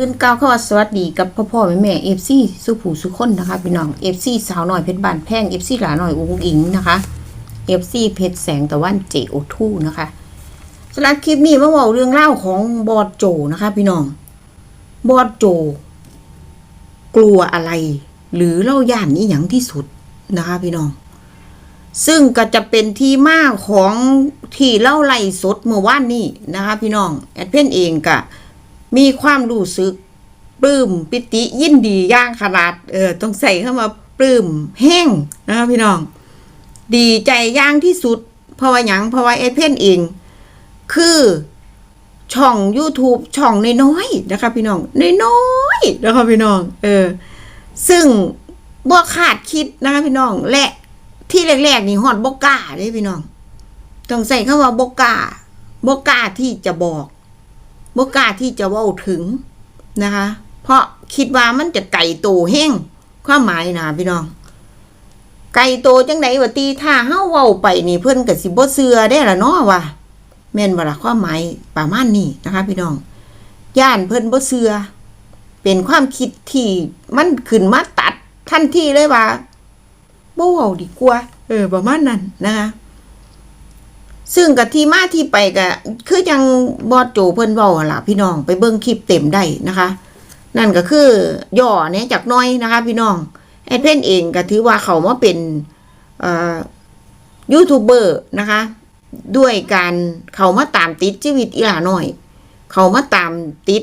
ตื่นก้าวเข้าสวัสดีกับพ่อพ่อแม่แม่เอฟซีสุผูสุคนนะคะพี่น้องเอฟซีสาวหน่อยเพชรบานแพงเอฟซีหลาหน่อยอุ้งอิงนะคะเอฟซีเพชรแสงตะวันเจโอทูนะคะสำหรับคลิปนี้มาบอกเรื่องเล่าของบอดโจนะคะ พี่น้อง บอดโจ กลัวอะไร หรือเล่าย่านนี้อย่างที่สุดนะคะ พี่น้อง ซึ่งก็จะเป็นที่มาของที่เล่าไล่สดเมื่อวานนี้นะคะ พี่น้องแอดเพนเองกะ มีความรู้สึกปลื้มปิติยินดีย่างขนาดเออต้องใส่เข้ามาปลื้มแห้งนะคะพี่น้อง ดีใจย่างที่สุด เพราะว่าหยังเพราะว่าไอ้เพ่นเอง คือช่อง YouTube ช่องน้อยๆนะคะพี่น้องน้อยๆนะคะพี่น้อง เออ ซึ่งบ่คาดคิดนะคะพี่น้อง และที่แรกๆนี่ฮอดบ่กล้าเด้พี่น้อง ต้องใส่คำว่าบ่กล้าบ่กล้าที่จะบอก บ่กล้าที่จะเว้าถึงนะคะ เพราะคิดว่ามันจะไก่โตแห้งความหมายนะพี่น้อง ไก่โตจังไดวะตีถ้าเฮาเว้าไปนี่เพิ่นก็สิบ่เชื่อได้ล่ะเนาะว่าแม่นบ่ล่ะความหมายประมาณนี้นะคะ พี่น้อง ย่านเพิ่นบ่เชื่อเป็นความคิดที่มันขึ้นมาตัดทันทีเลยว่าบ่เว้าดีกว่า เออประมาณนั้นนะคะ ซึ่งกับที่มาที่ไปก็คือยังบอดโจเพิ่นเว้าล่ะพี่น้องไปเบิ่งคลิปเต็มได้นะคะ นั่นก็คือย่อเนี่ยจากน้อยนะคะ พี่น้องแอดเพนเองก็ถือว่าเขามาเป็นยูทูบเบอร์นะคะ ด้วยการเขามาตามติดชีวิตอีหลาหน่อย เขามาตามติด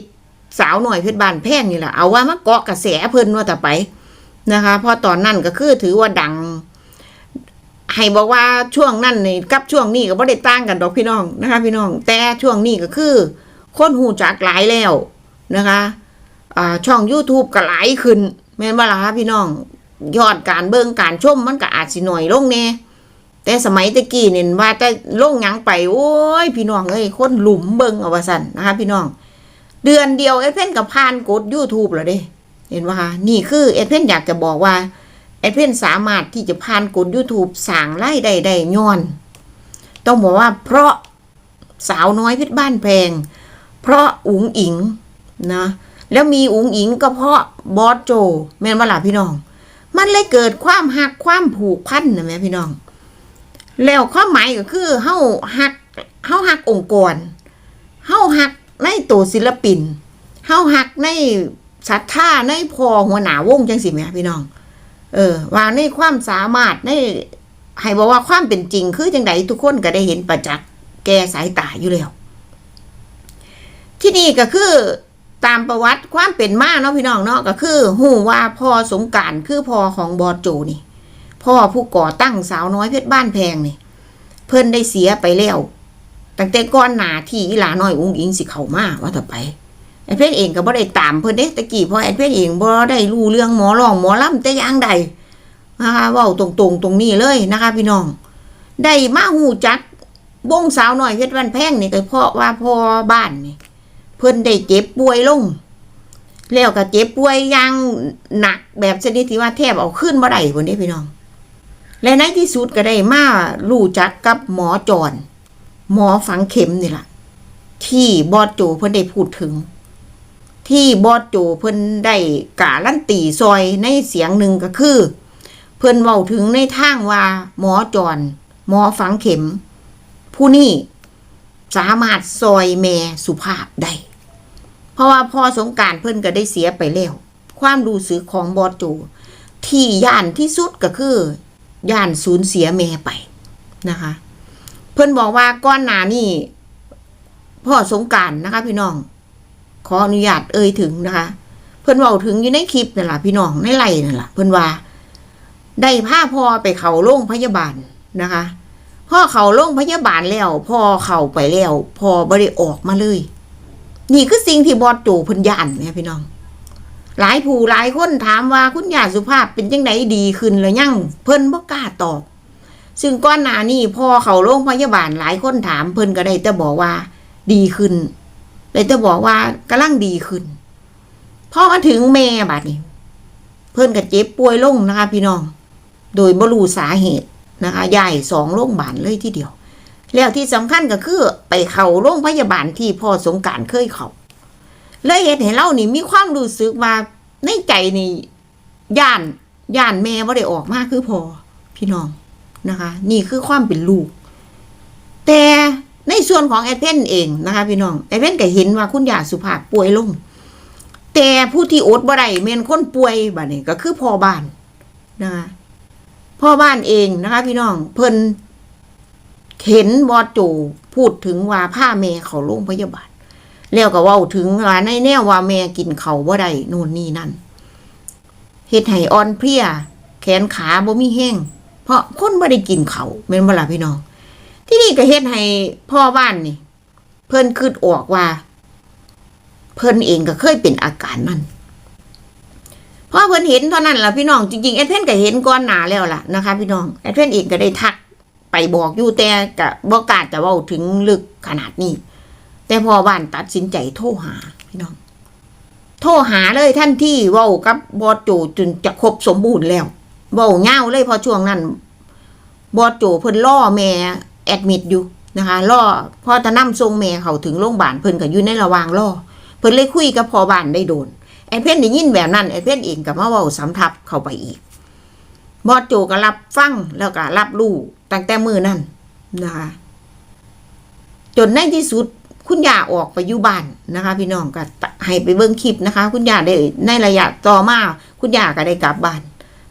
สาวหน่อยเพชรบานแพงนี่แหละเอาว่ามาเกาะกระแสเพิ่นว่าแต่ไปนะคะพราะตอนนั้นก็คือถือว่าดัง ให้บอกว่าช่วงนั้นนี่กับช่วงนี้ก็บ่ได้ต่างกันดอกพี่น้องนะคะ พี่น้อง แต่ช่วงนี้ก็คือ คนหูจักหลายแล้วนะคะอ่าช่อง YouTube ก็หลายขึ้นแม่นบ่ล่ะคะพี่น้องยอดการเบิ่งการชมมันก็อาจสิหน่อยลงแน่แต่สมัยตะกี้เนี่ว่าแต่ลงยังไปโอ้ยพี่น้องเอ้ยคนหลุมเบิ่งเอาว่าซั่นนะคะ พี่น้อง เดือนเดียวเอเพนกับผ่านกด YouTube แล้วเด้ เห็นว่านี่คือเอเพนอยากจะบอกว่า เพื่อนสามารถที่จะผ่านกด YouTube สั่งไล่ได้ได้ย้อน ต้องบอกว่าเพราะสาวน้อยเพชรบ้านแพง เพราะอุ๋งอิงนะแล้วมีอุ๋งอิงก็เพราะบอสโจแม่นว่าล่ะพี่น้อง มันเลยเกิดความหักความผูกพันนะแม่พี่น้อง แล้วความหมายก็คือเฮาหักเฮาหักองค์กรเฮาหักในตัวศิลปินเฮาหักในศรัทธาในพอหัวหน้าวงจังสิแม่พี่น้อง เออว่าในความสามารถในให้บอกว่าความเป็นจริงคือจังไดทุกคนก็ได้เห็นประจักษ์แก่สายตาอยู่แล้ว ที่นี่ก็คือตามประวัติความเป็นมาเนาะพี่น้องเนาะก็คือหูว่าพ่อสงการคือพ่อของบอโจนี่ พ่อผู้ก่อตั้งสาวน้อยเพชรบ้านแพงนี่ เพิ่นได้เสียไปแล้วตั้งแต่ก่อนหนาที่อีหลาน้อยอุ้งอิงสิเขามาว่าต่อไป ไอ้เพชรเองก็บ่ได้ตามเพิ่นเด้ตะกี้เพราะไอ้เพชรเองบ่ได้รู้เรื่องหมอร้องหมอลำแต่อย่างใดนะคะว้าตรงๆตรงนี้เลยนะคะ พี่น้อง ได้มาหูจักวงสาวหน้อยเพชรบ้านแพงนี่ก็เพราะว่าพ่อบ้านนี่เพิ่นได้เจ็บป่วยลงแล้วก็เจ็บป่วยอย่างหนักแบบชนิดที่ว่าแทบเอาขึ้นบ่ได้พุ่นเด้พี่น้อง และในที่สุดก็ได้มารู้จักกับหมอจอนหมอฝังเข็มนี่ล่ะ ที่บอดโจเพิ่นได้พูดถึง ที่บอดโจเพิ่นได้การันตีซอยในเสียงหนึ่งก็คือ เพิ่นเว้าถึงในทางว่า หมอจอนหมอฝังเข็ม ผู้นี้สามารถซอยแม่สุภาพได้ เพราะว่าพ่อสงการเพิ่นก็ได้เสียไปแล้ว ความรู้สึกของบอดโจที่ย่านที่สุดก็คือย่านสูญเสียแม่ไปนะคะ เพิ่นบอกว่าก้อนหนานี่พ่อสงการนะคะพี่น้อง ขออนุญาตเอ่ยถึงนะคะ เพิ่นเว้าถึงอยู่ในคลิปนั่นแหละพี่น้องในไล่นั่นแหละเพิ่นว่า ได้พาพ่อไปเขาโรงพยาบาลนะคะพ่อเขาโรงพยาบาลแล้วพ่อเข้าไปแล้วพ่อบ่ได้ออกมาเลย นี่คือสิ่งที่บอดโจเพิ่นย่านแม่พี่น้อง หลายผู้หลายคนถามว่าคุณยาสุภาพเป็นจังไดดีขึ้นหรือยังเพิ่นบ่กล้าตอบซึ่งก้อนหน้านี้พอเขาโรงพยาบาลหลายคนถามเพิ่นก็ได้แต่บอกว่า ดีขึ้น ได้แต่บอกว่ากำลังดีขึ้นพอมาถึงแม่บัดนี้ เพิ่อนก็เจ็บป่วยลงนะคะ พี่น้อง โดยบรูสาเหตุนะคะยายสองโรงพยาบาลเลยทีเดียว แล้วที่สำคัญก็คือ ไปเข้าโรงพยาบาลที่พ่อสงการเคยเข้าเลยเฮ็ดให้เรานี่มีความรู้สึกว่าในใจนี่ย่านย่านแม่บ่ได้ออกมากคือพอพี่น้องนะคะ นี่คือความเป็นลูก แต่ ในส่วนของแอดเพนเองนะคะพี่น้องแอดเพนก็เห็นว่าคุณยาสุภาพป่วยลง แต่ผู้ที่อดบ่ได้แม่นคนป่วยบัดนี้ก็คือพ่อบ้านนะคะพ่อบ้านเองนะคะพี่น้องเพิ่นเห็นบอโจพูดถึงว่าผ้าแม่เขาโรงพยาบาลแล้วก็ว้าถึงว่าในแนวว่าแม่กินเขาบ่ได้นู่นนี่นั่นเฮ็ดให้อ่อนเพลีย แขนขาบ่มีแห้งเพราะคนบ่ได้กินเขาวแม่นบ่ล่ะพี่น้อง ที่นี่ก็เฮ็ดให้พ่อบ้านนี่ เพิ่นคิดออกว่า เพิ่นเองก็เคยเป็นอาการนั้นพอเพิ่นเห็นเท่านั้นล่ะพี่น้องจริงๆแอดเพนก็เห็นก่อนหนาแล้วล่ะนะคะ พี่น้องแอดเพนเองก็ได้ทักไปบอกอยู่แต่ก็บ่กล้าจะว้าถึงลึกขนาดนี้ แต่พอบ้านตัดสินใจโทรหาพี่น้อง โทรหาเลยท่านที่ว้ากับบอโจจนจะครบสมบูรณ์แล้วว้าเง่าเลยพอช่วงนั้น บอโจเพิ่นล่อแม่ แอดมิดอยู่นะคะล่อพ่อจะนำทรงแม่เขาถึงโรงพยาบาลเพิ่นก็อยู่ในระหว่างล่อเพิ่นเลยคุยกับพอบ้านได้โดนแอดเพนได้ยินแบบนั้นแอดเพนเองก็มาเว้าสำทับเข้าไปอีกบอโจก็รับฟังแล้วก็รับรู้ตั้งแต่มือนั่นนะคะจนในที่สุดคุณย่าออกไปอยู่บ้านนะคะ พี่น้องก็ให้ไปเบิ่งคลิปนะคะ คุณย่าได้ในระยะต่อมาคุณย่าก็ได้กลับบ้าน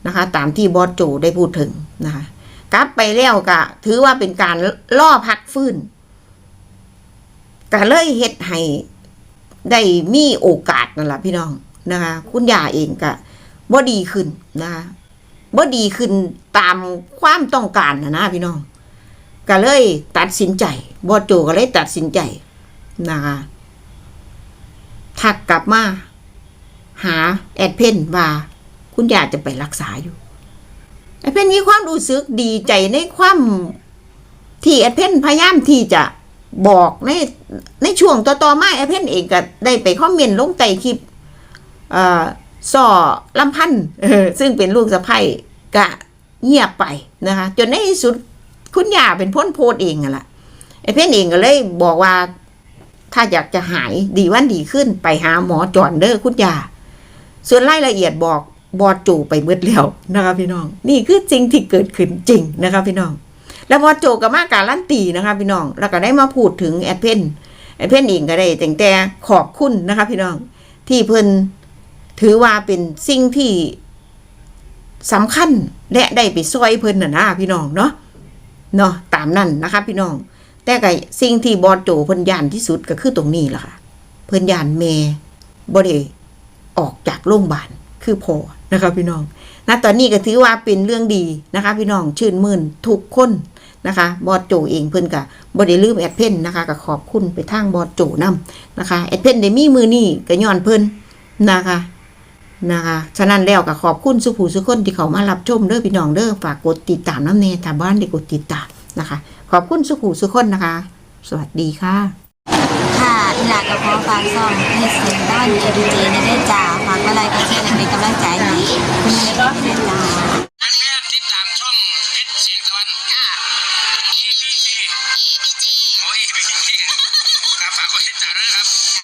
นะคะ ตามที่บอสโจได้พูดถึงนะคะ กลับไปแล้วก็ถือว่าเป็นการล่อพักฟื้นก็เลยเฮ็ดให้ได้มีโอกาสนั่นแหละพี่น้องนะคะ คุณย่าเองก็บ่ดีขึ้นนะคะบ่ดีขึ้นตามความต้องการนะนะพี่น้องก็เลยตัดสินใจบอสโจก็เลยตัดสินใจนะคะทักกลับมา หาแอดเพนว่า คุณยาจะไปรักษาอยู่ แอดเพนมีความรู้สึกดีใจในความที่แอดเพนพยายามที่จะบอกในในช่วงต่อๆมาแอดเพนเองก็ได้ไปคอมเมนต์ลงใต้คลิปอ่อส่อลำพันธ์ซึ่งเป็นลูกสะใภ้ก็เงียบไปนะคะ จนในที่สุดคุณย่าเป็นพ้นโพดเองอะล่ะไอ้เพนเองก็เลยบอกว่าถ้าอยากจะหายดีวันดีขึ้นไปหาหมอจอนเด้อคุณยา ส่วนรายละเอียดบอก บอดจูไปเบิดแล้วนะคะพี่น้อง นี่คือจริงที่เกิดขึ้นจริงนะคะพี่น้อง แล้วบอดโจกับมาการลั่นตีนะคะพี่น้อง แล้วก็ได้มาพูดถึงแอดเพนแอดเพนเองก็ได้แต่งแต่ขอบคุณนะคะพี่น้อง ที่เพิ่นถือว่าเป็นสิ่งที่สำคัญและได้ไปซอยเพิ่นน่ะนะพี่น้องเนาะเนาะตามนั่นนะคะพี่น้อง แต่ก็สิ่งที่บอดโจเพิ่นยานที่สุดก็คือตรงนี้ล่ะค่ะ เพิ่นยานแม่บ่ได้ออกจากโรงพยาบาล คือพอนะคะพี่น้องณตอนนี้ก็ถือว่าเป็นเรื่องดีนะคะ พี่น้องชื่นมื่นทุกคนนะคะบอดโจเองเพิ่นก็บ่ได้ลืมแอดเพนนะคะก็ขอบคุณไปทางบอดโจนํนะคะแอดเพนได้มีมือนี้ก็ย้อนเพิ่นนะคะนะคะฉะนั้นแล้วก็ขอบคุณสุภูสุคนที่เขามารับชมเด้อพี่น้องเด้อฝากกดติดตามน้ำเนถ้าบ้านได้กดติดตามนะคะ ขอบคุณสุภูสุคนนะคะ สวัสดีค่ะ ค่ะอีหลากระเพาะฟางซ่องเฮ็ดเสียงด้านเอดีเจในได้จ่า อะไรก็เช่นเป็นกำลังใจนี้คุณแม่ก็เช่นกัน